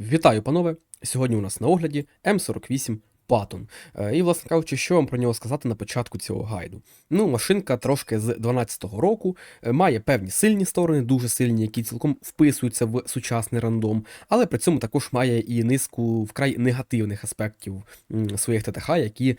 Вітаю, панове! Сьогодні у нас на огляді М48 Patton. Е, І, власне кажучи, що вам про нього сказати на початку цього гайду. Ну, машинка трошки з 12-го року, е, має певні сильні сторони, дуже сильні, які цілком вписуються в сучасний рандом, але при цьому також має і низку вкрай негативних аспектів своїх ТТХ, які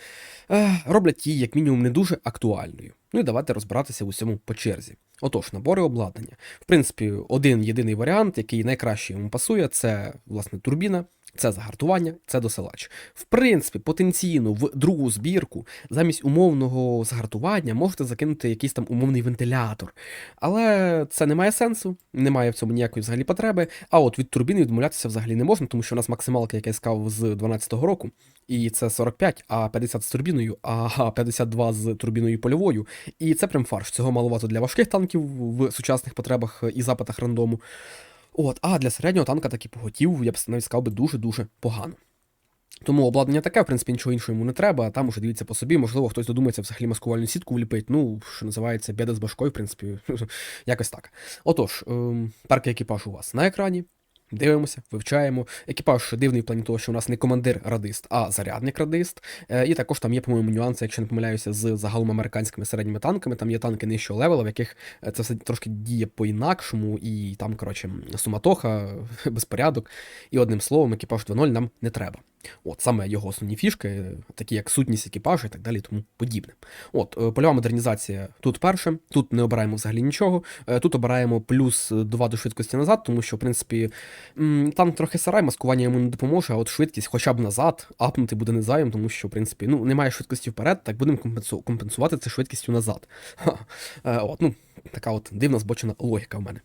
е, роблять її, як мінімум, не дуже актуальною. Ну і давайте розбиратися в усьому по черзі. Отож, набори обладнання. В принципі, один єдиний варіант, який найкраще йому пасує, це власне турбіна, це загартування, це досилач. В принципі, потенційно в другу збірку замість умовного загартування можете закинути якийсь там умовний вентилятор. Але це не має сенсу, немає в цьому ніякої взагалі потреби. А от від турбіни відмовлятися взагалі не можна, тому що у нас максималка, яка я сказав, з 12-го року, і це 45, а 50 з турбіною, а 52 з турбіною польовою. І це прям фарш. Цього маловато для важких танків в сучасних потребах і запитах рандому. От, а для середнього танка таки поготів, я б навіть сказав би дуже-дуже погано. Тому обладнання таке, в принципі, нічого іншого йому не треба, а там уже дивіться по собі, можливо, хтось додумається взагалі маскувальну сітку вліпить, ну, що називається біда з башкою, в принципі, якось так. Отож, ем, перкий екіпаж у вас на екрані. Дивимося, вивчаємо. Екіпаж дивний в плані того, що у нас не командир-радист, а зарядник-радист. Е, і також там є, по-моєму, нюанси, якщо не помиляюся, з загалом американськими середніми танками. Там є танки нижчого левела, в яких е, це все трошки діє по-інакшому, і там, коротше, суматоха, безпорядок. І одним словом, екіпаж 2.0 нам не треба. От саме його основні фішки, такі як сутність екіпажу і так далі, тому подібне. От, е, польова модернізація тут перше, тут не обираємо взагалі нічого. Е, Тут обираємо плюс 2 до швидкості назад, тому що, в принципі, там трохи сарай, маскування йому не допоможе, а от швидкість хоча б назад, апнути буде не зайвим, тому що, в принципі, ну, немає швидкості вперед, так будемо компенсу- компенсувати це швидкістю назад. Ха. Е, От, ну, така от дивна збочена логіка в мене.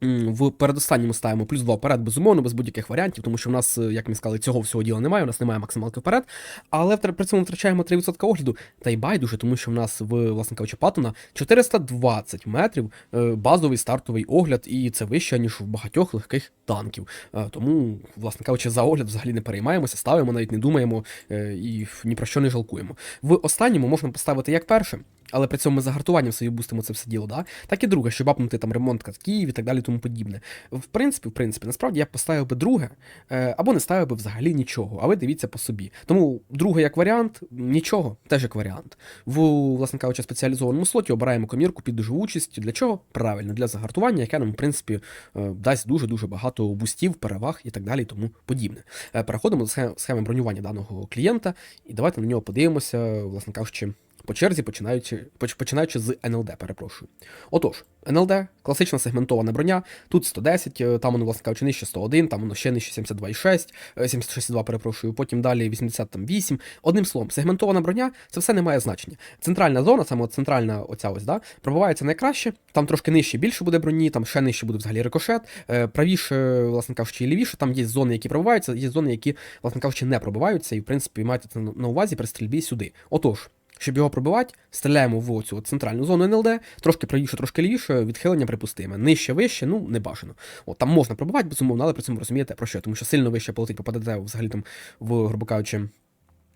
В передостанньому ставимо плюс 2 вперед, безумовно, без будь-яких варіантів, тому що в нас, е, як ми сказали, цього всього діла немає, у нас немає максималки вперед, але при цьому втрачаємо 3% огляду, та й байдуже, тому що в нас в власне кажучи, Паттона 420 метрів е, базовий стартовий огляд, і це вище, ніж у багатьох легких танків. Е, Тому, власне кажучи, за огляд взагалі не переймаємося, ставимо, навіть не думаємо і ні про що не жалкуємо. В останньому можна поставити як перше, але при цьому ми загартуванням собі бустимо це все діло, да? так і друге, щоб апнути там ремонт катків і так далі, тому подібне. В принципі, в принципі, насправді я поставив би друге, е, або не ставив би взагалі нічого, а ви дивіться по собі. Тому друге як варіант, нічого, теж як варіант. В, власне кажучи, спеціалізованому слоті обираємо комірку під живучість. Для чого? Правильно, для загартування, яке нам, в принципі, е, дасть дуже-дуже багато бустів, переваг і так далі, тому подібне. Е, Переходимо до схеми бронювання даного клієнта, і давайте на нього подивимося, власне кажучи. По черзі, починаючи, починаючи з НЛД, перепрошую. Отож, НЛД, класична сегментована броня, тут 110, е, там воно, власне кажучи, нижче 101, там воно ще нижче 72,6, е, 76,2, перепрошую, потім далі 88. Одним словом, сегментована броня, це все не має значення. Центральна зона, саме центральна оця ось, да, пробивається найкраще, там трошки нижче більше буде броні, там ще нижче буде взагалі рикошет, е, правіше, власне кажучи, і лівіше, там є зони, які пробиваються, є зони, які, власне кажучи, не пробиваються, і, в принципі, маєте це на увазі при стрільбі сюди. Отож. Щоб його пробивати, стріляємо в оцю центральну зону НЛД, трошки правіше, трошки лівіше, відхилення припустиме. Нижче, вище, ну не бажано. От там можна пробивати, безумовно, але при цьому розумієте про що, тому що сильно вище полетить, попадете взагалі там в, грубо кажучи,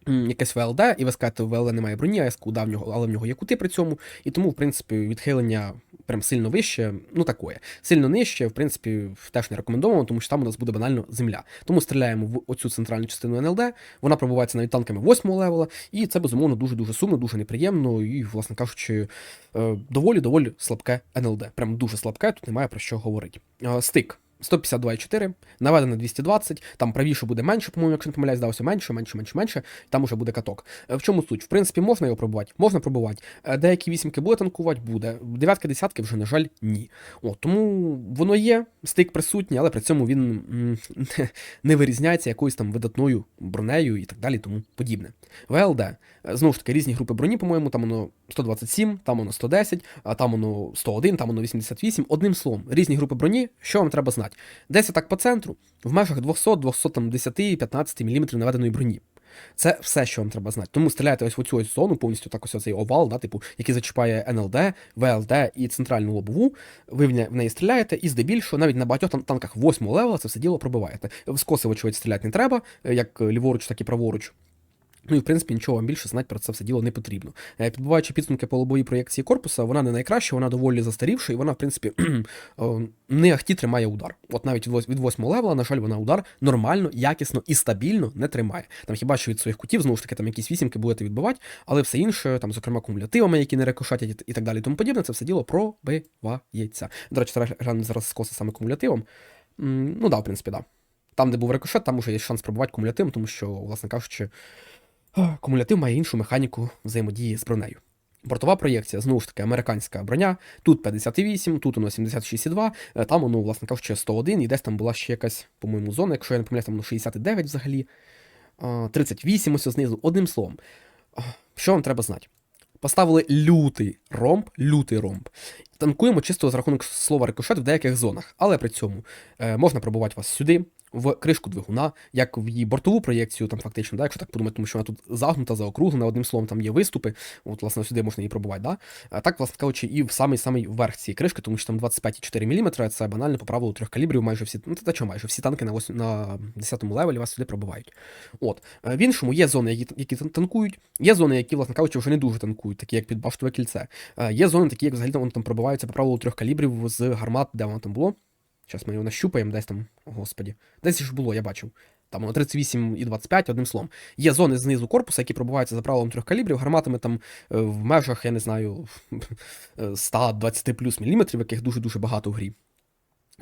якесь ВЛД, і ви скажете, в ВЛД немає броні, а СКУ да, в нього, але в нього є кути при цьому, і тому, в принципі, відхилення прям сильно вище, ну такое. Сильно нижче, в принципі, теж не рекомендовано, тому що там у нас буде банально земля. Тому стріляємо в оцю центральну частину НЛД, вона пробувається навіть танками 8 левела, і це, безумовно, дуже-дуже сумно, дуже неприємно, і, власне кажучи, доволі-доволі слабке НЛД. Прям дуже слабке, тут немає про що говорити. Е, Стик. 152,4, наведено 220, там правіше буде менше, по-моєму, якщо не помиляюсь, здалося менше, менше, менше, менше, там уже буде каток. Е, В чому суть? В принципі, можна його пробувати, можна пробувати. Е, Деякі вісімки буде танкувати, буде. Дев'ятки, десятки вже, на жаль, ні. О, тому воно є, стик присутній, але при цьому він не, вирізняється якоюсь там видатною бронею і так далі, тому подібне. ВЛД. Е, Знову ж таки, різні групи броні, по-моєму, там воно 127, там воно 110, а там воно 101, там воно 88. Одним словом, різні групи броні, що вам треба знати? Десь так по центру, в межах 200-210-15 мм наведеної броні. Це все, що вам треба знати. Тому стріляйте ось в оцю ось зону, повністю так ось цей овал, да, типу, який зачіпає НЛД, ВЛД і центральну лобову. Ви в неї стріляєте, і здебільшого, навіть на багатьох тан- танках 8 левела це все діло пробиваєте. В скоси, стріляти не треба, як ліворуч, так і праворуч. Ну і в принципі нічого вам більше знати про це все діло не потрібно. Е, Підбиваючи підсумки по лобовій проєкції корпуса, вона не найкраща, вона доволі застарівша, і вона, в принципі, не ахті тримає удар. От навіть від восьмого левела, на жаль, вона удар нормально, якісно і стабільно не тримає. Там хіба що від своїх кутів, знову ж таки, там якісь вісімки будете відбивати, але все інше, там, зокрема, кумулятивами, які не рикошатять і так далі, тому подібне, це все діло пробивається. До речі, зараз зараз скоси саме кумулятивом. Ну да, в принципі, да. Там, де був рикошет, там уже є шанс пробувати кумулятивом, тому що, власне кажучи. Кумулятив має іншу механіку взаємодії з бронею. Бортова проєкція, знову ж таки, американська броня. Тут 58, тут воно 76,2, е, там воно, власне кажучи, 101, і десь там була ще якась, по-моєму, зона, якщо я не помиляюсь, там воно 69 взагалі. 38 ось знизу. Одним словом, що вам треба знати? Поставили лютий ромб, лютий ромб. Танкуємо чисто за рахунок слова рикошет в деяких зонах, але при цьому е, можна пробувати вас сюди, в кришку двигуна, як в її бортову проєкцію, там фактично, да, якщо так подумати, тому що вона тут загнута, заокруглена, одним словом, там є виступи, от, власне, сюди можна її пробувати, да? А так, власне кажучи, і в самий самий верх цієї кришки, тому що там 25,4 мм, це банально по правилу трьох калібрів, майже всі, ну та що майже всі танки на 8, на 10 левелі вас сюди пробивають. От. Е, В іншому є зони, які, які танкують, є зони, які, власне кажучи, вже не дуже танкують, такі як підбаштове кільце. Е, Є зони, такі, як взагалі там, там пробиваються по правилу трьох калібрів з гармат, де воно там було. Зараз ми його нащупаємо, десь там, господі. Десь ж було, я бачив. Там воно 38 і 25, одним словом. Є зони знизу корпуса, які пробиваються за правилом трьох калібрів, гарматами там е, в межах, я не знаю, е, 120 плюс міліметрів, яких дуже-дуже багато в грі.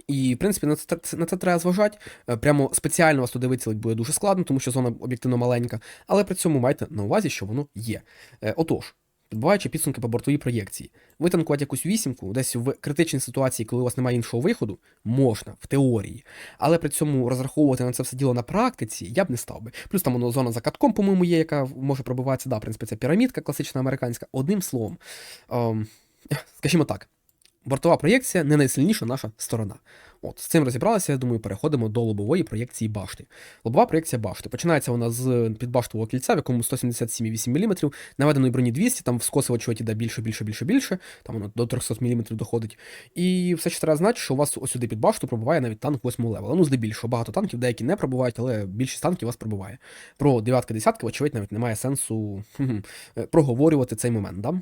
І, в принципі, на це, на це треба зважати. Е, Прямо спеціально вас туди вицілити буде дуже складно, тому що зона об'єктивно маленька, але при цьому майте на увазі, що воно є. Е, Отож, підбиваючи підсумки по бортовій проєкції, витанкувати якусь вісімку десь в критичній ситуації, коли у вас немає іншого виходу, можна, в теорії. Але при цьому розраховувати на це все діло на практиці я б не став би. Плюс там воно зона за катком, по-моєму, є, яка може пробиватися. Да, в принципі, це пірамідка класична американська. Одним словом, ем, скажімо так, бортова проєкція не найсильніша наша сторона. От, з цим розібралися, я думаю, переходимо до лобової проєкції башти. Лобова проєкція башти. Починається вона з підбаштового кільця, в якому 177,8 мм, наведеної броні 200, там вскосувачувати йде більше, більше, більше, більше, там воно до 300 мм доходить. І все ще треба знати, що у вас ось сюди під башту пробуває навіть танк 8 левела. Ну, здебільшого, багато танків, деякі не пробувають, але більшість танків у вас пробуває. Про дев'ятки десятки, вочевидь, навіть немає сенсу е, проговорювати цей момент. Да?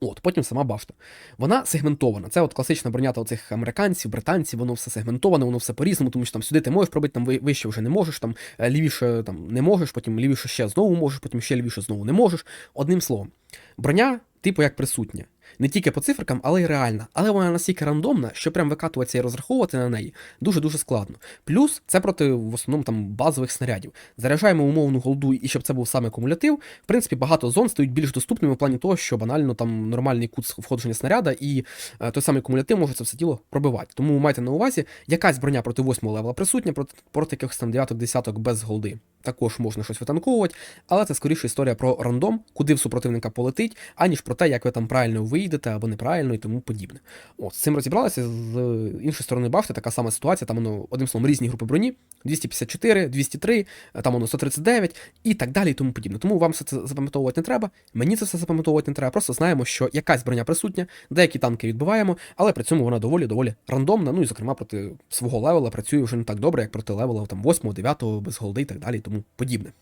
От, потім сама башта. Вона сегментована. Це от класична бронята оцих американців, британців, воно все сегментоване, воно все по-різному, тому що там сюди ти можеш пробити, там вище вже не можеш, там е, лівіше там не можеш, потім лівіше ще знову можеш, потім ще лівіше знову не можеш. Одним словом, броня, типу, як присутня. Не тільки по циферкам, але й реальна. Але вона настільки рандомна, що прям викатуватися і розраховувати на неї дуже-дуже складно. Плюс це проти в основному там базових снарядів. Заряджаємо умовну голду, і щоб це був саме кумулятив. В принципі, багато зон стають більш доступними в плані того, що банально там нормальний кут входження снаряда, і е, той самий кумулятив може це все тіло пробивати. Тому майте на увазі, якась броня проти 8 левела присутня, проти, проти якихось там 9-10 без голди. Також можна щось витанковувати, але це скоріше історія про рандом, куди в супротивника полетить, аніж про те, як ви там правильно вийдете або неправильно і тому подібне. От, з цим розібралися. З іншої сторони, бачите, така сама ситуація, там воно, одним словом, різні групи броні: 254, 203, е, там воно 139 і так далі, і тому подібне. Тому вам все це запам'ятовувати не треба. Мені це все запам'ятовувати не треба. Просто знаємо, що якась броня присутня, деякі танки відбиваємо, але при цьому вона доволі доволі рандомна. Ну і зокрема проти свого левела працює вже не так добре, як проти левела там 8, 9, без голди і так далі, і тому подібне.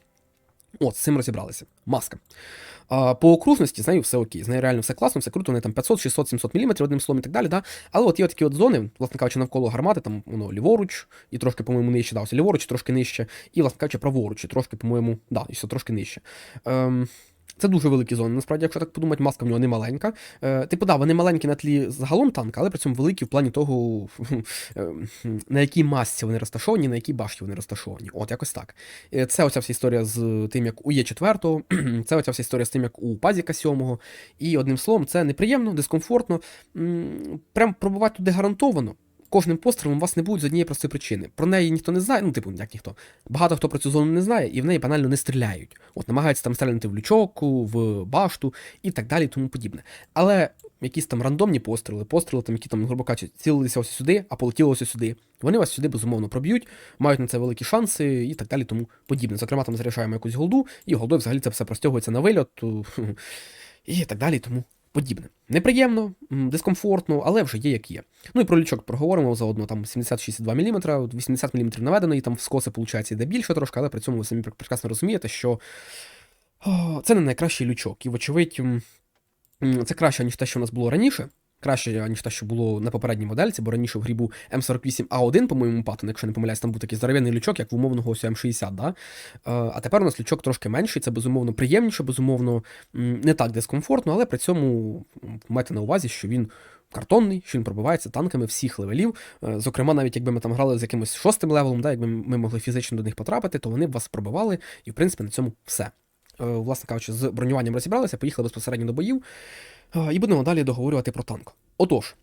От, з цим розібралися. Маска. А, по окружності з нею все окей. З нею реально все класно, все круто, вони там 500, 600, 700 мм, одним словом і так далі. Да? Але от є такі от зони, власне кажучи, навколо гармати, там воно ліворуч, і трошки, по-моєму, нижче, да, ліворуч, трошки нижче, і, власне кажучи, праворуч, і трошки, по-моєму, да, і все трошки нижче. Ем, це дуже великі зони. Насправді, якщо так подумати, маска в нього не маленька. Е, типу, да, вони маленькі на тлі загалом танка, але при цьому великі в плані того, е, на якій масці вони розташовані, на якій башті вони розташовані. От якось так. Е, Це оця вся історія з тим, як у Є4, це оця вся історія з тим, як у Пазіка 7. І одним словом, це неприємно, дискомфортно. Прям пробувати туди гарантовано. Кожним пострілом вас не будуть з однієї простої причини. Про неї ніхто не знає, ну, типу, як ніхто. Багато хто про цю зону не знає, і в неї банально не стріляють. От намагаються там стріляти в лючоку, в башту і так далі, і тому подібне. Але якісь там рандомні постріли, постріли, там, які там, грубо кажучи, цілилися ось сюди, а полетіли ось сюди. Вони вас сюди безумовно проб'ють, мають на це великі шанси і так далі, тому подібне. Зокрема, там заряджаємо якусь голду, і голдою взагалі це все простягується на вильот, і так далі, тому подібне. Неприємно, дискомфортно, але вже є як є. Ну і про лючок проговоримо заодно, там 70-62 мм, 80 мм наведено, і там в скоси, виходить, йде більше трошки, але при цьому ви самі прекрасно розумієте, що О, Це не найкращий лючок, і, вочевидь, це краще, ніж те, що у нас було раніше. Краще, ніж те, що було на попередній модельці, бо раніше в грі був М48А1, по-моєму, патон, якщо не помиляюсь, там був такий здоровенний лючок, як в умовного ось М60, да? Е, А тепер у нас лючок трошки менший, це безумовно приємніше, безумовно, не так дискомфортно, але при цьому майте на увазі, що він картонний, що він пробивається танками всіх левелів. Е, Зокрема, навіть якби ми там грали з якимось шостим левелом, да, якби ми могли фізично до них потрапити, то вони б вас пробивали, і в принципі на цьому все. Е, Власне кажучи, з бронюванням розібралися, поїхали безпосередньо до боїв. Е, І будемо далі договорювати про танк. Отож,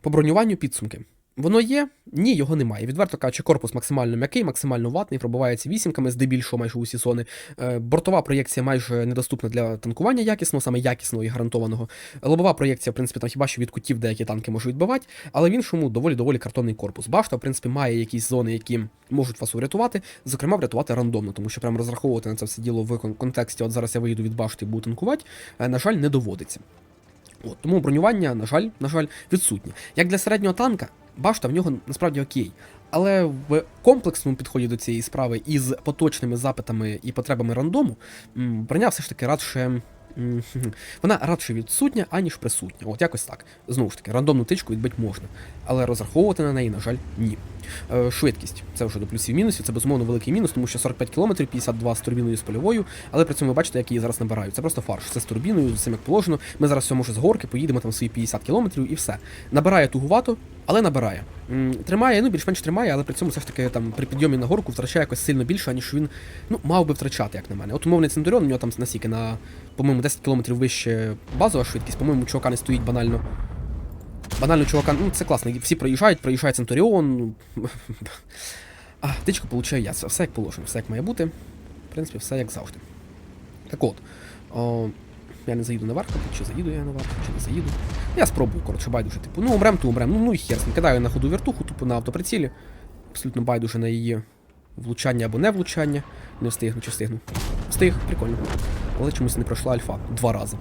по бронюванню підсумки. Воно є? Ні, його немає. Відверто кажучи, корпус максимально м'який, максимально ватний, пробивається вісімками, здебільшого майже усі сони. Е, Бортова проєкція майже недоступна для танкування якісного, саме якісного і гарантованого. Лобова проєкція, в принципі, там хіба що від кутів деякі танки можуть відбивати, але в іншому доволі доволі картонний корпус. Башта, в принципі, має якісь зони, які можуть вас врятувати, зокрема, врятувати рандомно, тому що прямо розраховувати на це все діло в контексті, от зараз я виїду від башти і буду танкувати, е, на жаль, не доводиться. От, тому бронювання, на жаль, на жаль, відсутнє. Як для середнього танка, башта в нього насправді окей. Але в комплексному підході до цієї справи із поточними запитами і потребами рандому, броня все ж таки радше. Вона радше відсутня, аніж присутня. От якось так. Знову ж таки, рандомну тичку відбити можна. Але розраховувати на неї, на жаль, ні. Е, швидкість це вже до плюсів мінусів, це безумовно великий мінус, тому що 45 км, 52 з турбіною з польовою, але при цьому ви бачите, як її зараз набирають. Це просто фарш. Це з турбіною, з цим як положено. Ми зараз все може з горки, поїдемо там свої 50 км і все. Набирає тугувато, але набирає. Тримає, ну більш-менш тримає, але при цьому все ж таки там при підйомі на горку втрачає якось сильно більше, аніж він ну, мав би втрачати, як на мене. От умовний Центуріон, у нього там настільки на, по-моєму, 10 км вище базова швидкість, по-моєму, чувака не стоїть банально. Банально чувака, ну це класно, всі проїжджають, проїжджає Центуріон. ну, А, тичку получаю я. Все, як положено, все як має бути. В принципі, все як завжди. Так от. О, я не заїду наверх, чи заїду я наверх, чи не заїду. Я спробую, коротше, байдуже, типу, ну умрем, то умрем. Ну, ну і хер, кидаю на ходу вертуху, тупо на автоприцілі. Абсолютно байдуже на її влучання або не влучання. Не встигну, чи встигну. Встиг, прикольно. Але чомусь не пройшла альфа два рази.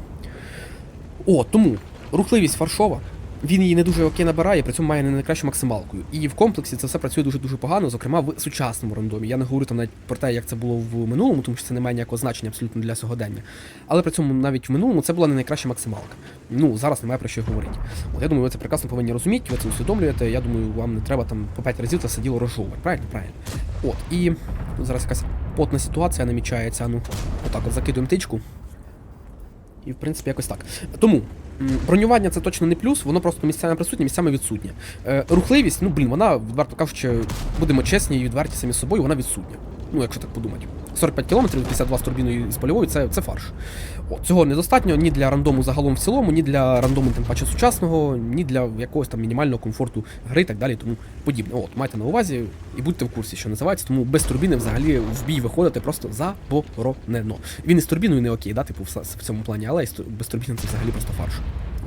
О, тому рухливість фаршова. Він її не дуже окей набирає, при цьому має не найкращу максималку. І в комплексі це все працює дуже-дуже погано, зокрема в сучасному рандомі. Я не говорю там навіть про те, як це було в минулому, тому що це не має ніякого значення абсолютно для сьогодення. Але при цьому навіть в минулому це була не найкраща максималка. Ну, зараз немає про що говорити. От я думаю, ви це прекрасно повинні розуміти, ви це усвідомлюєте. Я думаю, вам не треба там по 5 разів це все діло розжовувати. Правильно? Правильно. От, і ну, зараз якась потна ситуація намічається. Ну, отак, от закидуємо тичку. І, в принципі, якось так. Тому бронювання це точно не плюс, воно просто місцями присутнє, місцями відсутнє. Е, рухливість, ну блін, вона, відверто кажучи, будемо чесні і відверті самі з собою, вона відсутня. Ну, якщо так подумати. 45 км, 52 з турбіною з польовою це, це фарш. О, цього недостатньо ні для рандому загалом в цілому, ні для рандому, тим паче сучасного, ні для якогось там мінімального комфорту гри і так далі, тому подібне. От, майте на увазі і будьте в курсі, що називається, тому без турбіни взагалі в бій виходити просто заборонено. Він із турбіною не окей, да, типу, в, цьому плані, але без турбіни це взагалі просто фарш.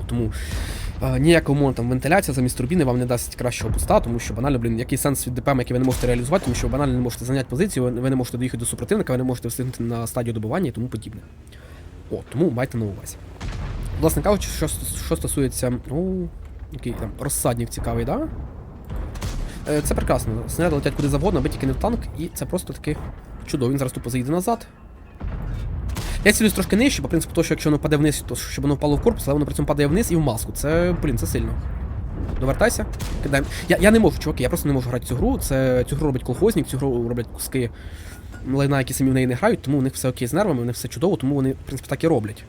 Тому е, ніякого там вентиляція замість турбіни вам не дасть кращого буста, тому що банально, блін, який сенс від ДПМ, який ви не можете реалізувати, тому що ви банально не можете зайняти позицію, ви не можете доїхати до супротивника, ви не можете встигнути на стадію добування і тому подібне. О, тому майте на увазі. Власне кажучи, що, що стосується. О, який там розсадник цікавий, да? Е, Це прекрасно. Снаряди летять куди завгодно, аби тільки не в танк, і це просто таки чудово. Він зараз тупо заїде назад. Я цілюсь трошки нижче, по принципу того, що якщо воно паде вниз, то щоб воно впало в корпус, але воно при цьому падає вниз і в маску. Це, блін, це сильно. Довертайся, кидаємо. Я, я не можу, чуваки, я просто не можу грати цю гру. Це цю гру робить колхозник, цю гру роблять куски лайна, які самі в неї не грають, тому у них все окей з нервами, у них все чудово, тому вони, в принципі, так і роблять.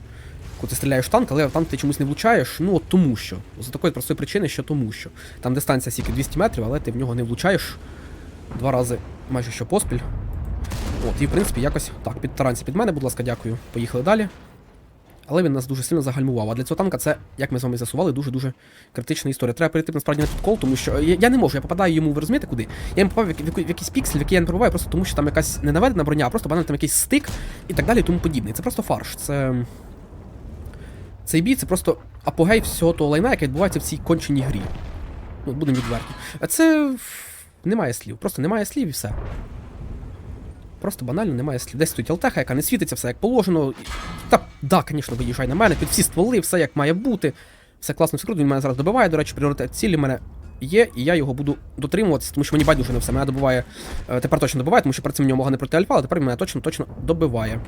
Коли ти стріляєш в танк, але танк ти чомусь не влучаєш, ну от тому що. За такої простої причини, що тому що. Там дистанція стільки 200 метрів, але ти в нього не влучаєш два рази майже що поспіль. От, і в принципі якось так, підтаранці під мене, будь ласка, дякую. Поїхали далі. Але він нас дуже сильно загальмував. А для цього танка це, як ми з вами з'ясували, дуже-дуже критична історія. Треба перейти насправді на підкол, тому що я, я не можу, я попадаю йому, ви розумієте, куди? Я йому попав в, якийсь піксель, в який я не пробуваю, просто тому що там якась не наведена броня, а просто банально там якийсь стик і так далі, і тому подібне. Це просто фарш. Це. Цей бій це просто апогей всього того лайна, яке відбувається в цій конченій грі. Ну, будемо відверті. А це. Немає слів. Просто немає слів і все. Просто банально немає слів. Десь тут алтеха, яка не світиться, все як положено. Та, да, звісно, виїжджай на мене, під всі стволи, все як має бути. Все класно, все круто, він мене зараз добиває. До речі, пріоритет цілі в мене є, і я його буду дотримуватися, тому що мені байдуже не все. Мене добиває. е, Тепер точно добиває, тому що перед цим в нього могла не пройти альфа, але тепер мене точно точно добиває.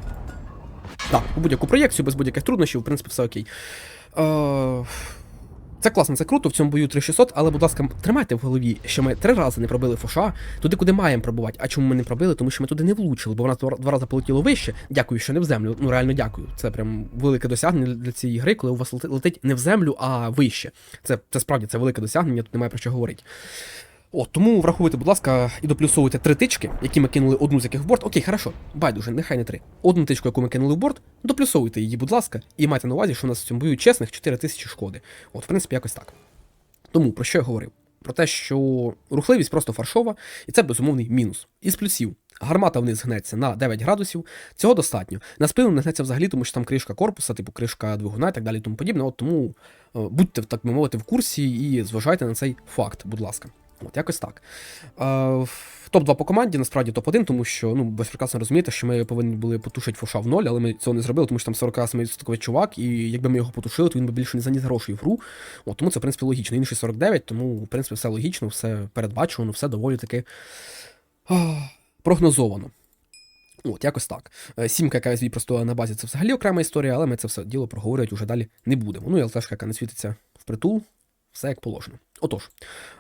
Так, у будь-яку проєкцію, без будь-яких труднощів, в принципі, все окей. Е, Це класно, це круто, в цьому бою 3600, але, будь ласка, тримайте в голові, що ми три рази не пробили фоша, туди, куди маємо пробувати. А чому ми не пробили? Тому що ми туди не влучили, бо вона два два рази полетіло вище. Дякую, що не в землю. Ну реально дякую. Це прям велике досягнення для цієї гри, коли у вас летить не в землю, а вище. Це, це справді це велике досягнення, тут немає про що говорити. От, тому враховуйте, будь ласка, і доплюсовуйте три тички, які ми кинули одну з яких в борт. Окей, хорошо, байдуже, нехай не три. Одну тичку, яку ми кинули в борт, доплюсовуйте її, будь ласка, і майте на увазі, що у нас в цьому бою чесних 4 тисячі шкоди. От, в принципі, якось так. Тому про що я говорив? Про те, що рухливість просто фаршова, і це безумовний мінус. Із плюсів. Гармата вниз гнеться на 9 градусів, цього достатньо. На спину не гнеться взагалі, тому що там кришка корпуса, типу кришка двигуна і так далі, тому подібне. От тому е, будьте, так би мовити, в курсі і зважайте на цей факт, будь ласка. От якось так. Е, топ-2 по команді, насправді топ-1, тому що ну, ви прекрасно розумієте, що ми повинні були потушити фоша в ноль, але ми цього не зробили, тому що там 47% чувак, і якби ми його потушили, то він би більше не заніс грошей в гру. От, тому це, в принципі, логічно. Інший 49, тому, в принципі, все логічно, все передбачувано, все доволі таки прогнозовано. От, якось так. Е, Сімка, яка звій простояла на базі, це взагалі окрема історія, але ми це все діло проговорювати вже далі не будемо. Ну і ЛТшка, яка не світиться впритул, все як положено. Отож,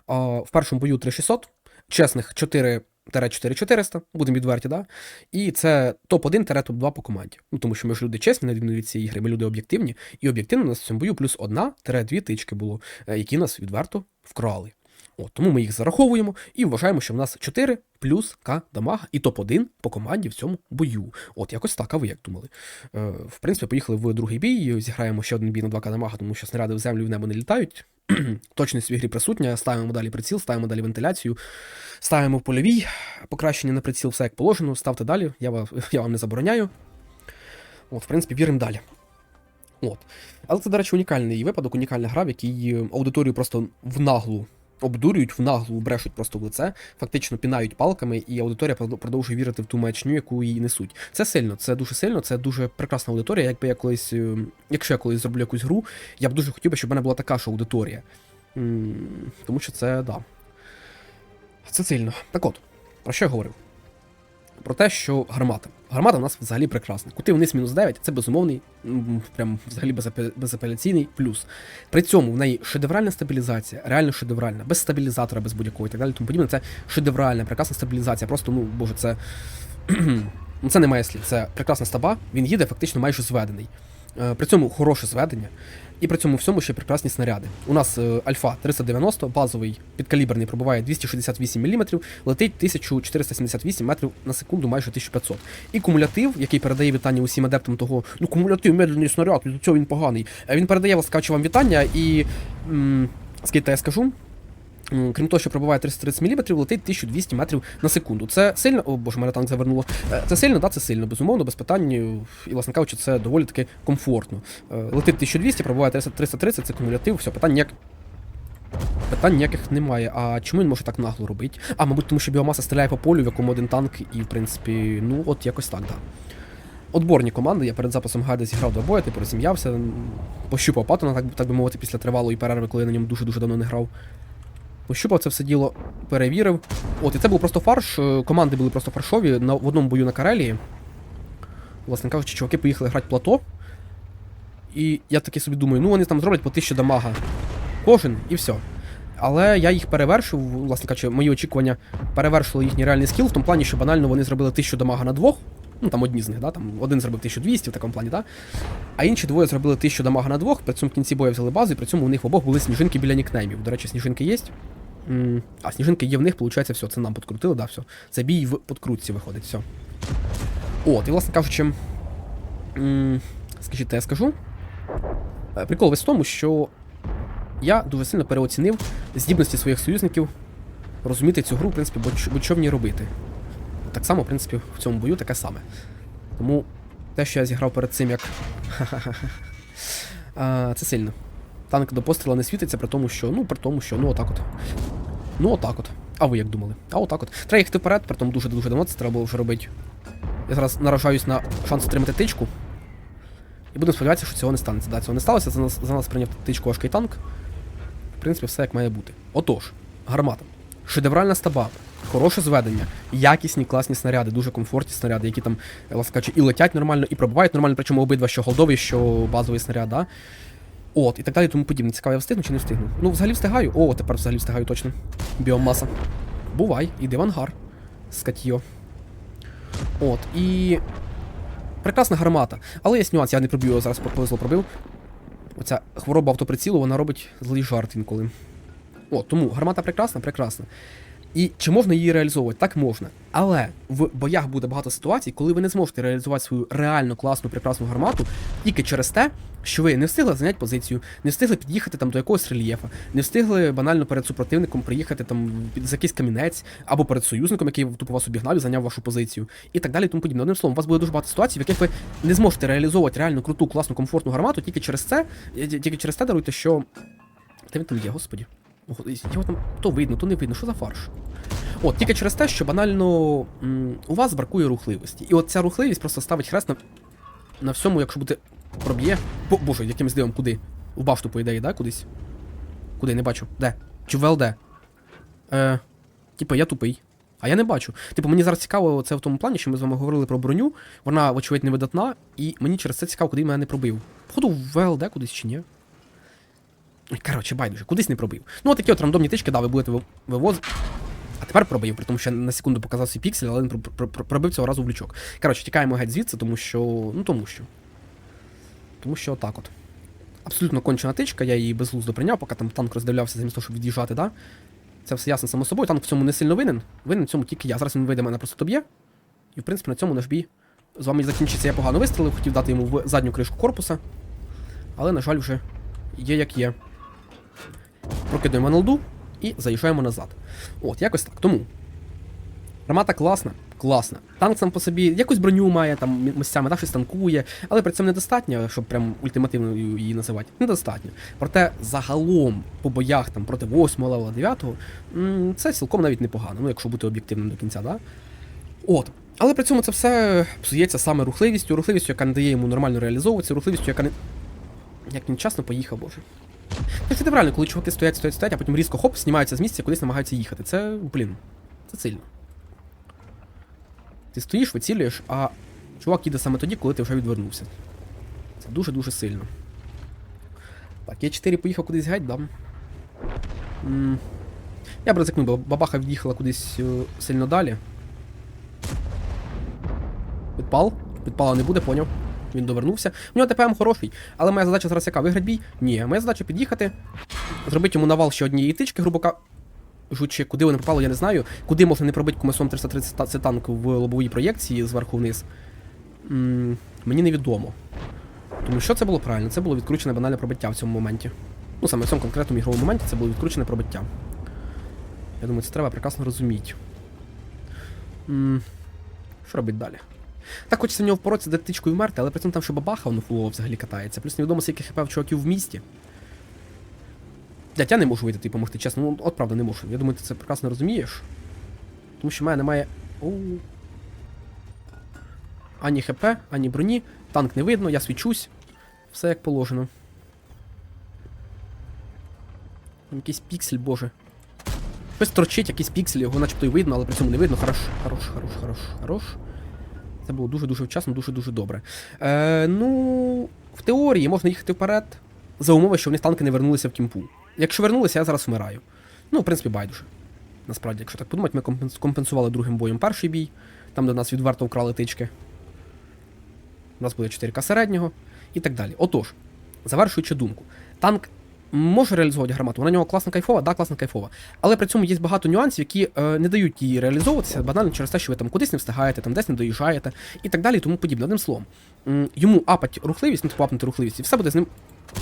в першому бою 3600, чесних 4 4400, будемо відверті, да? І це топ-1 топ-2 по команді. Ну, тому що ми ж люди чесні, на відміну від цієї гри, ми люди об'єктивні, і об'єктивно у нас в цьому бою плюс одна дві тички було, е, які нас відверто вкрали. От, тому ми їх зараховуємо і вважаємо, що в нас 4 плюс К дамага і топ-1 по команді в цьому бою. От, якось так, а ви як думали? Е, в принципі, поїхали в другий бій, зіграємо ще один бій на 2К дамага, тому що снаряди в землю в небо не літають. Точність в ігрі присутня, ставимо далі приціл, ставимо далі вентиляцію, ставимо в польовій, покращення на приціл, все як положено, ставте далі, я вам, я вам не забороняю. От, в принципі, віримо далі. От. Але це, до речі, унікальний випадок, унікальна гра, в якій аудиторію просто в наглу обдурюють, в наглу брешуть просто в лице, фактично пінають палками, і аудиторія продовжує вірити в ту маячню, яку її несуть. Це сильно, це дуже сильно, це дуже прекрасна аудиторія. Якби я колись, е, якщо я колись зроблю якусь гру, я б дуже хотів би, щоб в мене була така ж аудиторія. Тому що це, да. Це сильно. Так от, про що я говорив? Про те, що гармата. Гармата у нас взагалі прекрасна. Кути вниз мінус 9 це безумовний, прям взагалі безапеляційний плюс. При цьому в неї шедевральна стабілізація, реально шедевральна, без стабілізатора, без будь-якого і так далі. Тому подібне. Це шедевральна, прекрасна стабілізація. Просто, ну боже, це. ну це немає слів. Це прекрасна стаба, він їде фактично майже зведений. Е, При цьому хороше зведення, і при цьому всьому ще прекрасні снаряди. У нас е, Альфа 390, базовий підкаліберний, пробуває 268 мм, летить 1478 метрів на секунду, майже 1500. І кумулятив, який передає вітання усім адептам того, ну кумулятив, медленний снаряд, до цього він поганий. Е, Він передає вас вам вітання і. М- скільки я скажу? Крім того, що пробиває 330 мм, летить 1200 метрів на секунду. Це сильно. О боже, мене танк завернуло. Е, Це сильно, да, це сильно, безумовно, без питань. І, власне кажучи, це доволі таки комфортно. Е, Летить 1200, пробиває 300 330, це кумулятив, все, питань ніяк. Питань ніяких немає. А чому він може так нагло робити? А, мабуть, тому що біомаса стріляє по полю, в якому один танк, і, в принципі, ну, от якось так, да. Отборні команди, я перед записом гайда зіграв два бої, типу розім'явся, пощупав патона, так, так би мовити, після тривалої перерви, коли я на ньому дуже-дуже давно не грав. Пощупав це все діло, перевірив. От, і це був просто фарш. е, Команди були просто фаршові на, в одному бою на Карелії. Власне кажучи, чуваки поїхали грати плато. І я таки собі думаю, ну вони там зроблять по 1000 дамага. Кожен і все. Але я їх перевершив, власне кажучи, мої очікування перевершили їхній реальний скіл, в тому плані, що банально вони зробили 1000 дамага на двох. Ну там одні з них, да, там один зробив 1200 в такому плані, да. А інші двоє зробили 1000 дамага на двох, при цьому в кінці бою взяли базу, і при цьому у них в обох були сніжинки біля нікнеймів. До речі, сніжинки є. А, сніжинки є в них, виходить, все, це нам подкрутили, да, все. Це бій в подкрутці виходить, все. От, і власне кажучи, скажіть, я скажу. Е, Прикол весь в тому, що я дуже сильно переоцінив здібності своїх союзників розуміти цю гру, в принципі, будь- будь-що в ній робити. Так само, в принципі, в цьому бою таке саме. Тому те, що я зіграв перед цим, як. А, Це сильно. Танк до постріла не світиться, при тому, що. Ну, при тому, що, ну отак от. Ну, отак от. А ви як думали? А отак от. Треба їхати вперед, при тому дуже-дуже давно це треба було вже робити. Я зараз наражаюсь на шанс отримати тичку. І будемо сподіватися, що цього не станеться. Да, цього не сталося, за нас, за нас прийняв тичку важкий танк. В принципі, все як має бути. Отож, гармата. Шедевральна стаба. Хороше зведення, якісні, класні снаряди, дуже комфортні снаряди, які там, е, власне кажучи, і летять нормально, і пробивають нормально, причому обидва, що голдовий, що базовий снаряд, да? От, і так далі, тому подібне. Цікаво, я встигну чи не встигну? Ну, взагалі встигаю. О, тепер взагалі встигаю точно. Біомаса. Бувай, іди в ангар. Скатьо. От, і. Прекрасна гармата. Але є нюанс, я не проб'ю його зараз повезло пробив. Оця хвороба автоприцілу, вона робить злий жарт інколи. О, тому гармата прекрасна, прекрасна. І чи можна її реалізовувати? Так можна. Але в боях буде багато ситуацій, коли ви не зможете реалізувати свою реально класну, прекрасну гармату тільки через те, що ви не встигли зайняти позицію, не встигли під'їхати там до якогось рельєфа, не встигли банально перед супротивником приїхати там під за якийсь камінець, або перед союзником, який тупо вас обігнав і зайняв вашу позицію, і так далі, тому подібне. Одним словом, у вас буде дуже багато ситуацій, в яких ви не зможете реалізовувати реально круту, класну, комфортну гармату тільки через це, тільки через те даруйте, що. Де він там є, господі? Ого, Його там то видно, то не видно, що за фарш? От, тільки через те, що банально м, у вас бракує рухливості. І от ця рухливість просто ставить хрест на, на всьому, якщо буде проб'є. Бо, боже, якимось дивом, куди? В башту, по ідеї, да, кудись? Куди, не бачу. Де? Чи в ЛД? Е, Типа, я тупий. А я не бачу. Типу, мені зараз цікаво, це в тому плані, що ми з вами говорили про броню. Вона, вочевидь, невидатна, і мені через це цікаво, куди мене не пробив. Походу, в ЛД кудись чи ні? Коротше, байдуже, кудись не пробив. Ну, такі от рандомні тички, да, ви будете вивозити. А тепер пробив, при тому що на секунду показав свій піксель, але він пр- пр- пр- пробив цього разу в лючок. Коротше, тікаємо геть звідси, тому що. Ну тому що. Тому що отак от. Абсолютно кончена тичка, я її безглуздо прийняв, поки там танк роздивлявся замість того, щоб від'їжджати, да? Це все ясно само собою. Танк в цьому не сильно винен. Винен в цьому тільки я. Зараз він вийде мене просто доб'є. І в принципі на цьому наш бій з вами закінчиться. Я погано вистрілив, хотів дати йому в задню кришку корпуса. Але, на жаль, вже є як є. Прокидаємо НЛДу і заїжджаємо назад. От, якось так. Тому. Гармата класна, класна. Танк сам по собі якусь броню має, там мі- місцями да, щось танкує, але при цьому недостатньо, щоб прям ультимативною її називати. Недостатньо. Проте загалом по боях там проти 8 левела 9 це цілком навіть непогано, ну якщо бути об'єктивним до кінця, да? От. Але при цьому це все псується саме рухливістю, рухливістю, яка не дає йому нормально реалізовуватися, рухливістю, яка не. Як він часно поїхав, боже. Це правильно, коли чуваки стоять, стоять, стоять, а потім різко хоп, знімаються з місця, кудись намагаються їхати. Це, блін, це сильно. Ти стоїш, вицілюєш, а чувак їде саме тоді, коли ти вже відвернувся. Це дуже-дуже сильно. Так, я 4 поїхав кудись геть, да. М, Я б ризикнув, бо бабаха від'їхала кудись е, сильно далі. Підпал? Підпала не буде, поняв. Він довернувся. У нього ТПМ хороший, але моя задача зараз яка? Виграти бій? Ні, моя задача під'їхати, зробити йому навал ще однієї тички, грубо кажучи, куди вони попали, я не знаю. Куди можна не пробити комесом 330 це танк в лобовій проєкції зверху вниз. М, мені невідомо. Тому що це було правильно? Це було відкручене банальне пробиття в цьому моменті. Ну, саме в цьому конкретному ігровому моменті це було відкручене пробиття. Я думаю, це треба прекрасно розуміти. М, Що робити далі? Так хочеться в нього впоротися дати тичкою вмерти, але при цьому там ще бабаха воно взагалі катається. Плюс невідомо скільки хп в чуваків в місті. Дядь, я не можу вийти тобі допомогти, чесно. Ну, от правда, не можу. Я думаю, ти це прекрасно розумієш. Тому що в мене немає. Оу. Ані ХП, ані броні. Танк не видно, я свічусь. Все як положено. Якийсь піксель, боже. Хтось торчить якийсь піксель, його начебто й видно, але при цьому не видно. Хорош, хорош, хорош, хорош, хорош. Це було дуже-дуже вчасно, дуже-дуже добре. Е, ну, в теорії можна їхати вперед, за умови, що вони танки не вернулися в кімпу. Якщо вернулися, я зараз вмираю. Ну, в принципі, байдуже. Насправді, якщо так подумати, ми компенсували другим боєм перший бій, там, де нас відверто вкрали тички. У нас буде 4К середнього і так далі. Отож, завершуючи думку, танк може реалізовувати гармату. Вона на нього класно кайфова, да, класно кайфова. Але при цьому є багато нюансів, які е, не дають їй реалізовуватися банально через те, що ви там кудись не встигаєте, там десь не доїжджаєте і так далі, тому подібне. Одним словом, йому апать рухливість, ну типу апнути рухливість, і все буде з ним.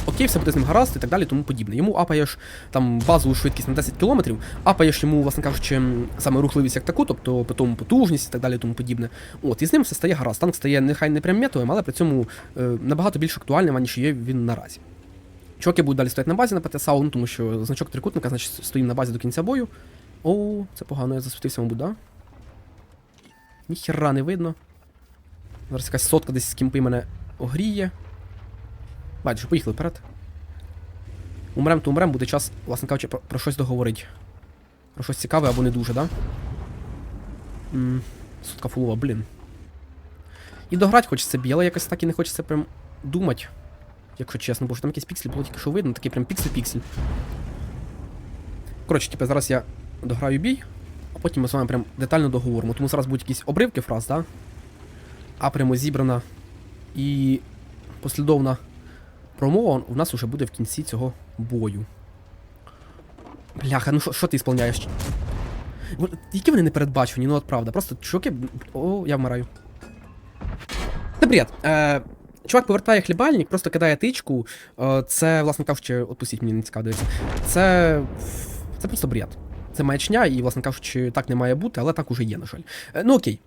Окей, все буде з ним гаразд і так далі, тому подібне. Йому апаєш там базову швидкість на 10 км, апаєш йому, власне кажучи, саме рухливість як таку, тобто потім потужність і так далі, тому подібне. От, і з ним все стає гаразд. Танк стає нехай не прям метовим, але при цьому е, набагато більш актуальним, аніж є він наразі. Чуваки будуть далі стояти на базі на ПТСАУ, ну тому що значок трикутника, значить, стоїмо на базі до кінця бою. О, це погано, я засвітився, мабуть, да? Ніхера не видно. Зараз якась сотка десь з кімпи мене огріє. Байдуже, поїхали вперед. Умрем, то умрем, буде час, власне кажучи, про, про щось договорити. Про щось цікаве або не дуже, да? М, Сутка фулова, блін. І дограти хочеться бій, але якось так і не хочеться прям думати. Якщо чесно, бо ж там якийсь піксель було тільки що видно, такий прям піксель-піксель. Коротше, типу, зараз я дограю бій, а потім ми з вами прям детально договоримо. Тому зараз будуть якісь обривки фраз, да? А прямо зібрана і послідовна промова у нас уже буде в кінці цього бою. Бляха, ну що- що ти ісполняєш? Які вони не передбачені, ну от правда. Просто чуваки. О, я вмираю. Це бред. Е, чувак повертає хлібальник, просто кидає тичку. Е, це, власне кажучи, отпустіть мені не цікаво дивитися. Це. Це просто бред. Це маячня, і, власне кажучи, так не має бути, але так уже є, на жаль. Е, ну окей.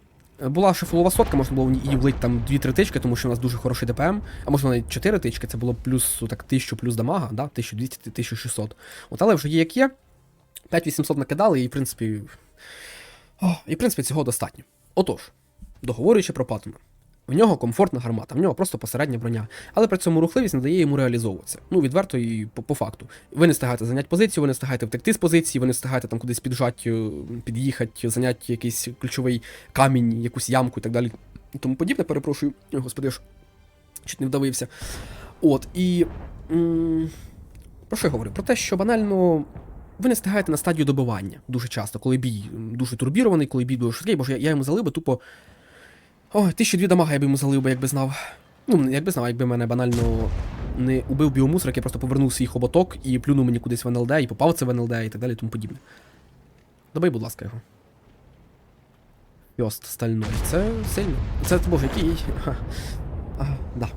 Була шифулова сотка, можна було її влити там 2-3 тички, тому що у нас дуже хороший ДПМ, а можна навіть 4 тички, це було плюс так, 1000 плюс дамага, да? 1200-1600. От, але вже є як є. 5800 накидали, і в принципі. О, і в принципі цього достатньо. Отож, договорюючи про Паттона. В нього комфортна гармата, в нього просто посередня броня, але при цьому рухливість не дає йому реалізовуватися. Ну, відверто і по, по факту. Ви не встигаєте зайняти позицію, ви не встигаєте втекти з позиції, ви не встигаєте там кудись піджати, е, під'їхати, зайняти якийсь ключовий камінь, якусь ямку і так далі. І тому подібне, перепрошую. Господи, ж чуть не вдавився. От, і. Про що я говорю? Про те, що банально ви не встигаєте на стадію добивання дуже часто, коли бій дуже турбірований, коли бій дуже швидкий, бо ж я, я йому залив би тупо. Ой, тисячу дві дамага я б йому залив би, якби знав. Ну, якби знав, якби мене банально не убив біомусор, який просто повернув свій хоботок і плюнув мені кудись в НЛД, і попав це в НЛД і так далі, і тому подібне. Добий, будь ласка, його. Йост стальной. Це сильно. Це, боже, який. Ха. А, да.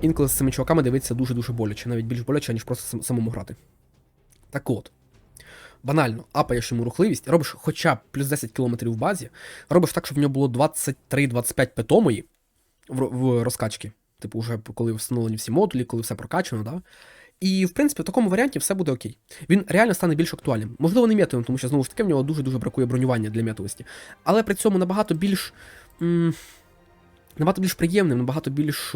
Інколи з цими чуваками дивитися дуже-дуже боляче, навіть більш боляче, ніж просто самому грати. Так от. Банально, апаєш йому рухливість, робиш хоча б плюс 10 км в базі, робиш так, щоб в нього було 23-25 питомої в, в розкачки. Типу, вже коли встановлені всі модулі, коли все прокачано, да? І, в принципі, в такому варіанті все буде окей. Він реально стане більш актуальним. Можливо, не метовим, тому що знову ж таки в нього дуже-дуже бракує бронювання для метовості. Але при цьому набагато більш. М- набагато більш приємним, набагато більш.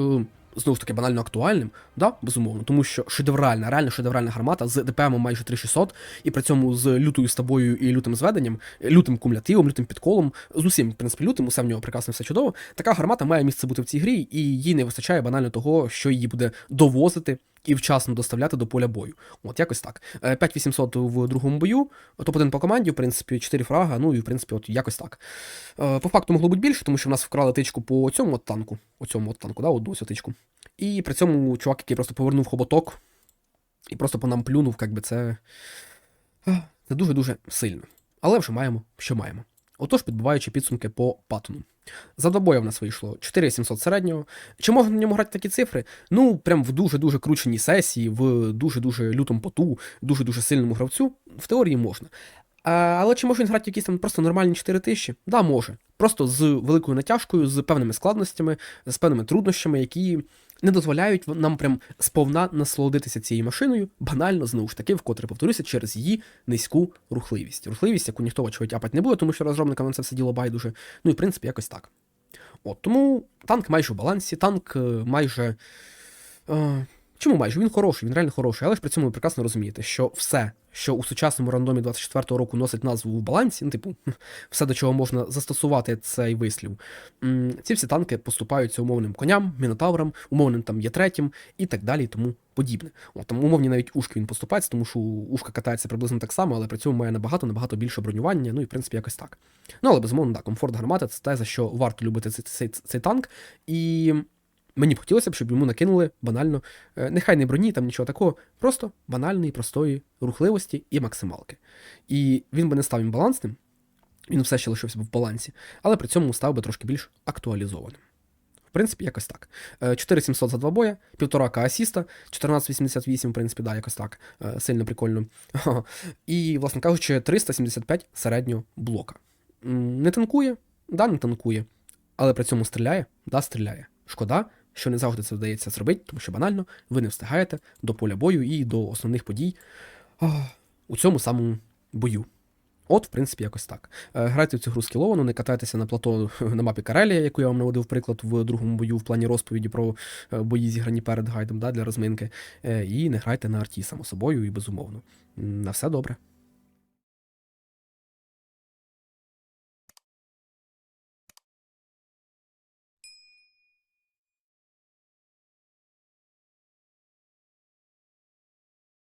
Знову ж таки, банально актуальним, да, безумовно, тому що шедевральна, реально шедевральна гармата з ДПМ майже 3600, і при цьому з лютою стабою і лютим зведенням, лютим кумулятивом, лютим підколом, з усім, в принципі, лютим, усе в нього прекрасно, все чудово. Така гармата має місце бути в цій грі, і їй не вистачає банально того, що її буде довозити і вчасно доставляти до поля бою. От якось так. Е, 5800 в другому бою, топ-1 по команді, в принципі, 4 фрага, ну і в принципі, от якось так. Е, По факту могло бути більше, тому що в нас вкрали тичку по цьому от танку. Оцьому от танку, да, одну цю тичку. І при цьому чувак, який просто повернув хоботок і просто по нам плюнув, як би це. е, Це дуже-дуже сильно. Але вже маємо, що маємо. Отож, підбиваючи підсумки по патону. За добою в нас вийшло 4700 середнього. Чи можна на ньому грати такі цифри? Ну, прям в дуже-дуже крученій сесії, в дуже-дуже лютому поту, дуже-дуже сильному гравцю, в теорії можна. А, але чи може він грати якісь там просто нормальні 4 тисячі? Да, може. Просто з великою натяжкою, з певними складностями, з певними труднощами, які не дозволяють нам прям сповна насолодитися цією машиною, банально, знову ж таки, вкотре повторюся, через її низьку рухливість. Рухливість, яку ніхто вочевидь апати не буде, тому що розробникам на це все діло байдуже. Ну і в принципі якось так. От, тому танк майже в балансі, танк е, майже. Е, чому майже? Він хороший, він реально хороший, але ж при цьому ви прекрасно розумієте, що все, що у сучасному рандомі 24-го року носить назву в балансі, ну, типу, все, до чого можна застосувати цей вислів, ці всі танки поступаються умовним коням, мінотаврам, умовним там є третім і так далі, і тому подібне. От, там умовні навіть ушки він поступається, тому що ушка катається приблизно так само, але при цьому має набагато набагато більше бронювання, ну і в принципі якось так. Ну, але безумовно, так, комфорт гармати це те, за що варто любити цей, цей, цей танк. І мені б хотілося б, щоб йому накинули банально, е, нехай не броні, там нічого такого, просто банальної, простої рухливості і максималки. І він би не став імбалансним, він все ще лишився б в балансі, але при цьому став би трошки більш актуалізованим. В принципі, якось так. Е, 4700 за два боя, 1,5к асіста, 1488, в принципі, да, якось так. Е, Сильно прикольно. І, власне кажучи, 375 середнього блока. Не танкує, да, не танкує, але при цьому стріляє, да, стріляє. Шкода, що не завжди це вдається зробити, тому що банально ви не встигаєте до поля бою і до основних подій у цьому самому бою. От, в принципі, якось так. Е, Грайте в цю гру скіловано, не катайтеся на плато на мапі Карелія, яку я вам наводив приклад в другому бою в плані розповіді про е, бої, зіграні перед гайдом да, для розминки. Е, І не грайте на арті, само собою і безумовно. На все добре.